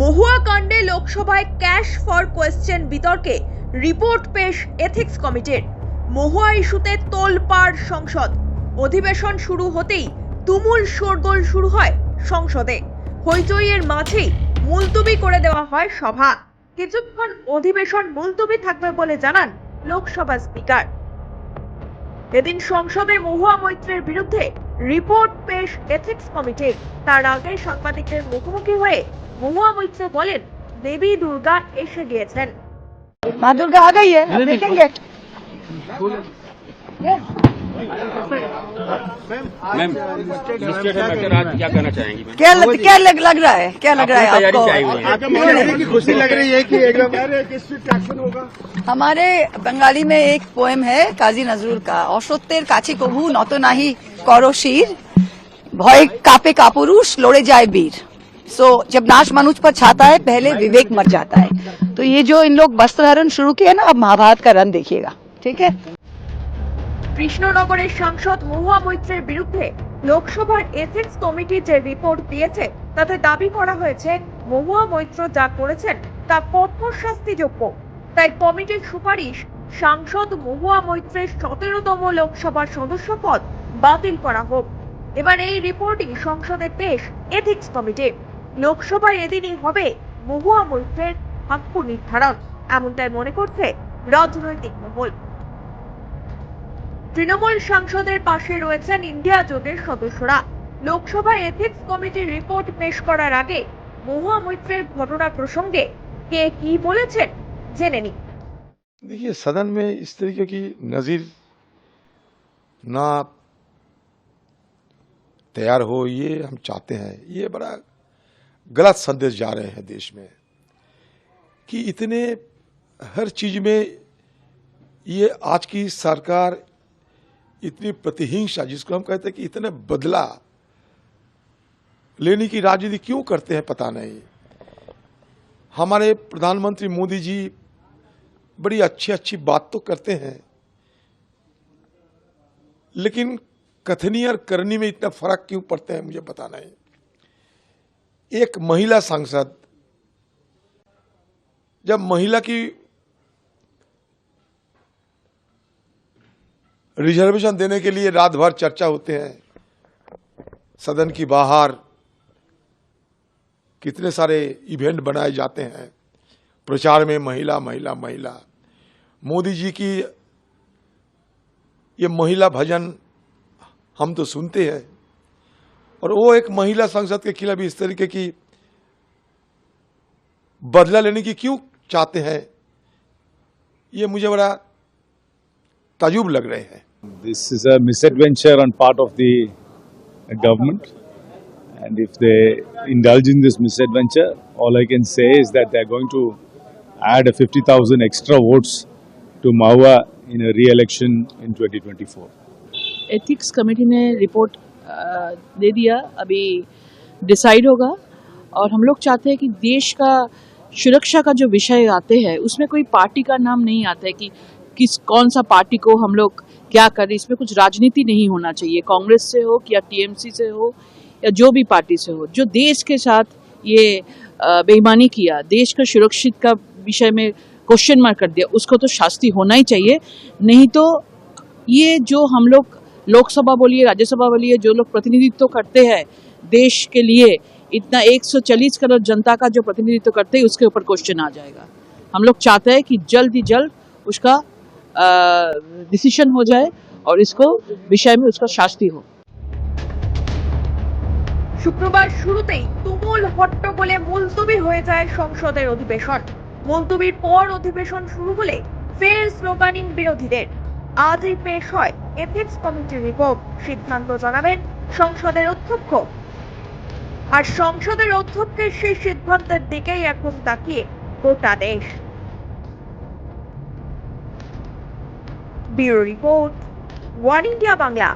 মহুয়া কাণ্ডে লোকসভায় cash for question বিতর্কে রিপোর্ট পেশ এথিক্স কমিটির। মহুয়া ইস্যুতে তোলপাড় সংসদ। অধিবেশন শুরু হতেই তুমুল শোরগোল শুরু হয় সংসদে। হইচইয়ের মাঝেই মুলতবি করে দেওয়া হয় সভা। কিছুক্ষণ অধিবেশন মুলতবি থাকবে বলে জানান লোকসভা স্পিকার। এদিন সংসদে মহুয়া মৈত্রের বিরুদ্ধে রিপোর্ট পেশ এথিক্স কমিটি তার আগে সাংবাদিকদের মুখোমুখি হয়ে মহুয়া মৈত্র বলেন দেবী দুর্গা এসে গিয়েছেন। মা দুর্গা আ मैम मिस्टर हेमंत आज क्या कहना चाहेंगी मैम क्या लग, क्या लग, लग रहा है क्या लग रहा है आपको आपको तैयारी चाहिए हुई है। आगे मुझे की खुशी लग रही है कि एकदम कि स्ट्रिक्ट एक्शन होगा हमारे बंगाली में एक पोएम है काजी नजरुल का অসত্যের কাছে কভু নত নাহি করো শির ভয় कापे कापुरुष लौड़े जाए वीर सो जब नाश मनुष्य पर छाता है पहले विवेक मर जाता है तो ये जो इन लोग वस्त्रहरण शुरू किया ना अब महाभारत का रन देखिएगा ठीक है কৃষ্ণনগরের সাংসদ মহুয়া মৈত্রের বিরুদ্ধে লোকসভার এথিক্স কমিটি যে রিপোর্ট দিয়েছে, তাতে দাবি করা হয়েছে, মহুয়া মৈত্র যা করেছেন তা কঠোর শাস্তিযোগ্য তাই কমিটির সুপারিশ সাংসদ মহুয়া মৈত্রের সতেরোতম লোকসভার সদস্য পদ বাতিল করা হোক। এবার এই রিপোর্টই সংসদে পেশ এথিক্স কমিটি লোকসভায় এদিনই হবে মহুয়া মৈত্রের ভাগ্য নির্ধারণ, এমনটাই মনে করছে রাজনৈতিক মহল। তৃণমূল সাংসদের পাশে রয়েছেন ইন্ডিয়া জোটের সদস্যরা লোকসভা এথিক্স কমিটির রিপোর্ট পেশ করার আগে মহুয়া মৈত্রের ঘটনা প্রসঙ্গে কে কি বলেছেন জেনে নিন देखिए सदन में इस तरीके की नज़ीर ना तैयार हो ये हम चाहते हैं ये बड़ा गलत संदेश जा रहे हैं देश में कि इतने हर चीज में ये आज की सरकार इतनी प्रतिहिंसा जिसको हम कहते हैं कि इतने बदला लेने की राजनीति क्यों करते हैं पता नहीं। हमारे प्रधानमंत्री मोदी जी बड़ी अच्छी अच्छी बात तो करते हैं, लेकिन कथनी और करनी में इतना फ़र्क क्यों पड़ते हैं मुझे पता नहीं। एक महिला सांसद, जब महिला की रिजर्वेशन देने के लिए रात भर चर्चा होते हैं। सदन की बाहर कितने सारे इवेंट बनाए जाते हैं। प्रचार में महिला महिला महिला। मोदी जी की ये महिला भजन हम तो सुनते हैं। और वो एक महिला संसद के खिलाफ इस तरीके की बदला लेने की क्यों चाहते हैं? ये मुझे बड़ा ताजुब लग रहे हैं। This is adventure on part of the end if they indulge in this misadventure all I can say is that they are going to add 50000 extra votes to Mahua in a reelection in 2024 ethics committee ने report uh, दे दिया। अभी decide होगा। और हम लोग चाहते हैं कि देश का सुरक्षा का जो विषय आते हैं उसमें कोई पार्टी का नाम नहीं आता है कि किस, कौन सा पार्टी को हम लोग क्या करें इसमें कुछ राजनीति नहीं होना चाहिए। कांग्रेस से हो या टीएमसी से हो या जो भी पार्टी से हो, जो देश के साथ ये बेईमानी किया, देश का सुरक्षित का विषय में क्वेश्चन मार्क कर दिया, उसको तो शास्ति होना ही चाहिए। नहीं तो ये जो हम लोग लोकसभा बोलिए, राज्यसभा बोलिए, जो लोग प्रतिनिधित्व करते हैं देश के लिए, इतना 140 करोड़ जनता का जो प्रतिनिधित्व करते हैं, उसके ऊपर क्वेश्चन आ जाएगा। हम लोग चाहते हैं कि जल्द ही जल्द उसका डिसीजन हो जाए और इसको विषय में उसका शास्ति हो শুক্রবার শুরুতেই তুমুল হট্টগোলে মুলতবি হয়ে যায় সংসদের অধিবেশন মুলতবির পর অধিবেশন শুরু হলে ফের স্লোগানিং বিরোধীদের আজই পেশ হয় এথিক্স কমিটির রিপোর্ট সিদ্ধান্ত জানাবেন সংসদের অধ্যক্ষ আর সংসদের অধ্যক্ষের সেই সিদ্ধান্তের দিকেই এখন তাকিয়ে গোটা দেশ bureau report one India Bangla